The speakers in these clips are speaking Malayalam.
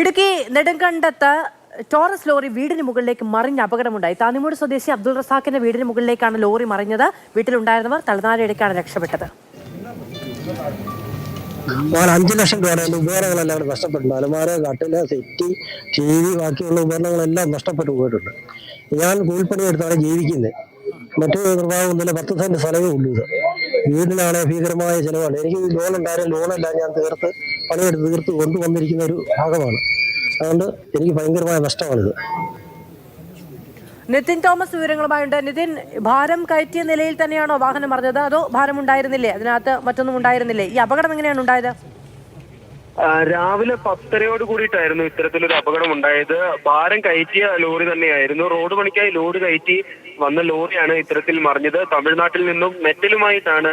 ഇടുക്കി നെടുങ്കണ്ടത്ത് ടോറസ് ലോറി വീടിന് മുകളിലേക്ക് മറിഞ്ഞ അപകടമുണ്ടായി. താന്നിമൂട് സ്വദേശി അബ്ദുൾ റസാഖിന്റെ വീടിന് മുകളിലേക്കാണ് ലോറി മറിഞ്ഞത്. വീട്ടിലുണ്ടായിരുന്നവർ തലനാരിടയ്ക്കാണ് രക്ഷപ്പെട്ടത്. അഞ്ച് ലക്ഷം രൂപയുടെ ഉപകരണങ്ങളെല്ലാം നഷ്ടപ്പെട്ടു അലമാര കട്ടിൽ സെറ്റി ടി വി ബാക്കിയുള്ള ഉപകരണങ്ങളെല്ലാം നഷ്ടപ്പെട്ടു പോയിട്ടുണ്ട്. ഞാൻ കൂൽപ്പണി എടുത്താണ് ജീവിക്കുന്നത്. മറ്റു നിർവാഹമൊന്നുമില്ല പത്ത് സെന്റ് സ്ഥലമേ ഉള്ളൂ ഇത്. വീടിനാണ് ഭീകരമായ ചിലവാണ്. എനിക്ക് ലോൺ ഉണ്ടായാലും ലോണെല്ലാം ഞാൻ തീർത്ത്. പണിയെടുത്ത് തീർത്ത് കൊണ്ടുവന്നിരിക്കുന്ന ഒരു ഭാഗമാണ്. അതുകൊണ്ട് എനിക്ക് ഭയങ്കരമായ നഷ്ടമാണിത്. നിതിൻ തോമസ് വിവരങ്ങളുമായുണ്ട്. നിതിൻ ഭാരം കയറ്റിയ നിലയിൽ തന്നെയാണോ വാഹനം മറിഞ്ഞത്? അതോ ഭാരം ഉണ്ടായിരുന്നില്ലേ അതിനകത്ത് മറ്റൊന്നും ഉണ്ടായിരുന്നില്ലേ? ഈ അപകടം എങ്ങനെയാണ് ഉണ്ടായത്? രാവിലെ പത്തരയോട് കൂടിയിട്ടായിരുന്നു ഇത്തരത്തിലൊരു അപകടം ഉണ്ടായത്. ഭാരം കയറ്റിയ ലോറി തന്നെയായിരുന്നു. റോഡ് പണിക്കായി ലോഡ് കയറ്റി വന്ന ലോറിയാണ് ഇത്തരത്തിൽ മറിഞ്ഞത്. തമിഴ്നാട്ടിൽ നിന്നും മെറ്റലുമായിട്ടാണ്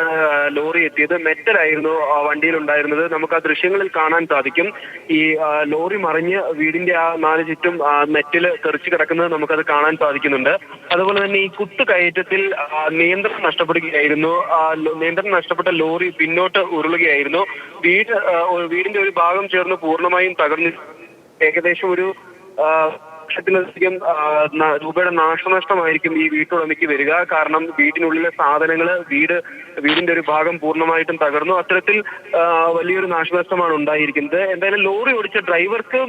ലോറി എത്തിയത്. മെറ്റലായിരുന്നു വണ്ടിയിൽ ഉണ്ടായിരുന്നത് നമുക്ക് ആ ദൃശ്യങ്ങളിൽ കാണാൻ സാധിക്കും. ഈ ലോറി മറിഞ്ഞ് വീടിന്റെ ആ നാല് ചുറ്റും മെറ്റൽ തെറിച്ച് കിടക്കുന്നത് നമുക്കത് കാണാൻ സാധിക്കുന്നുണ്ട്. അതുപോലെ തന്നെ ഈ കുത്തു കയറ്റത്തിൽ നിയന്ത്രണം നഷ്ടപ്പെടുകയായിരുന്നു. നിയന്ത്രണം നഷ്ടപ്പെട്ട ലോറി പിന്നോട്ട് ഉരുളുകയായിരുന്നു. വീട് വീടിന്റെ ഒരു ഒരു ഭാഗം ചേർന്ന് പൂർണമായും തകർന്നു ഏകദേശം ഒരു ലക്ഷത്തിലധികം രൂപയുടെ നാശനഷ്ടമായിരിക്കും ഈ വീട്ടുടമയ്ക്ക് വരിക. കാരണം വീടിനുള്ളിലെ സാധനങ്ങൾ വീട് വീടിന്റെ ഒരു ഭാഗം പൂർണമായിട്ടും തകർന്നു. അത്തരത്തിൽ വലിയൊരു നാശനഷ്ടമാണ് ഉണ്ടായിരിക്കുന്നത്. എന്തായാലും ലോറി ഓടിച്ച ഡ്രൈവർക്ക്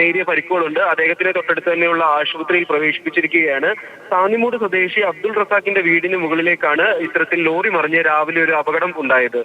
നേരിയ പരിക്കുകളുണ്ട്. അദ്ദേഹത്തിനെ തൊട്ടടുത്ത് തന്നെയുള്ള ആശുപത്രിയിൽ പ്രവേശിപ്പിച്ചിരിക്കുകയാണ്. താന്നിമൂട് സ്വദേശി അബ്ദുൾ റസാഖിന്റെ വീടിന് മുകളിലേക്കാണ് ഇത്തരത്തിൽ ലോറി മറിഞ്ഞ് രാവിലെ ഒരു അപകടം ഉണ്ടായത്.